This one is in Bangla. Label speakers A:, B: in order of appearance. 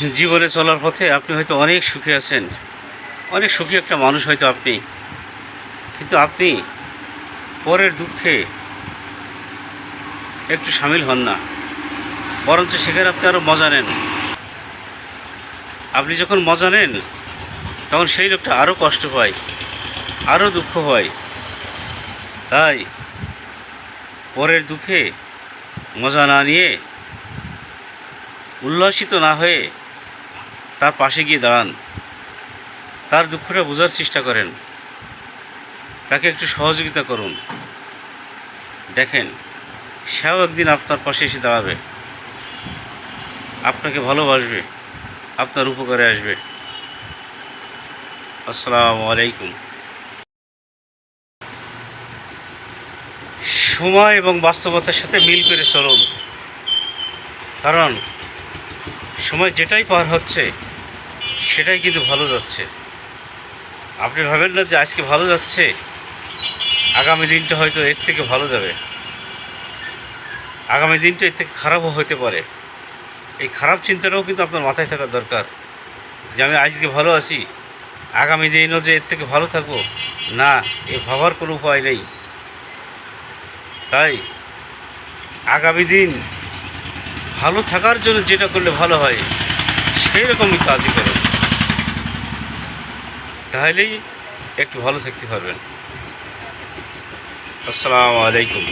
A: জীবনে চলার পথে আপনি হয়তো অনেক সুখে আছেন। অনেক সুখী একটা মানুষ হয়তো আপনি। কিন্তু আপনি পরের দুঃখে একটু সামিল হন না। বরঞ্চ সেখানে আপনি আরও মজা নেন। আপনি যখন মজা নেন, তখন সেই লোকটা আরও কষ্ট পায় আরও দুঃখ হয়। তাই পরের দুঃখে মজা না নিয়ে, উল্লাসিত না হয়ে তার পাশে গিয়ে দাঁড়ান। তার দুঃখটা বোঝার চেষ্টা করেন। তাকে একটু সহযোগিতা করুন। দেখেন, সেও একদিন আপনার পাশে এসে দাঁড়াবে। আপনাকে ভালোবাসবে, আপনার উপকারে আসবে। আসসালামু আলাইকুম। সময় এবং বাস্তবতার সাথে মিল করে চলুন। কারণ, সময় যেটাই পার হচ্ছে সেটাই কিন্তু ভালো যাচ্ছে। আপনি ভাবেন না যে আজকে ভালো যাচ্ছে? আগামী দিনটা হয়তো এর থেকে ভালো যাবে। আগামী দিনটা এর থেকে খারাপও হতে পারে। এই খারাপ চিন্তাটাও কিন্তু আপনার মাথায় থাকা দরকার। যে আমি আজকে ভালো আছি, আগামী দিনও যে এর থেকে ভালো থাকব, না, এ ভাবার কোনো উপায় নেই। তাই, আগামী দিন ভালো থাকার জন্য যেটা করলে ভালো হয় সেই রকমই কাজই করুন তাহলেই একটু ভালো থাকতে পারবেন। আসসালামু আলাইকুম।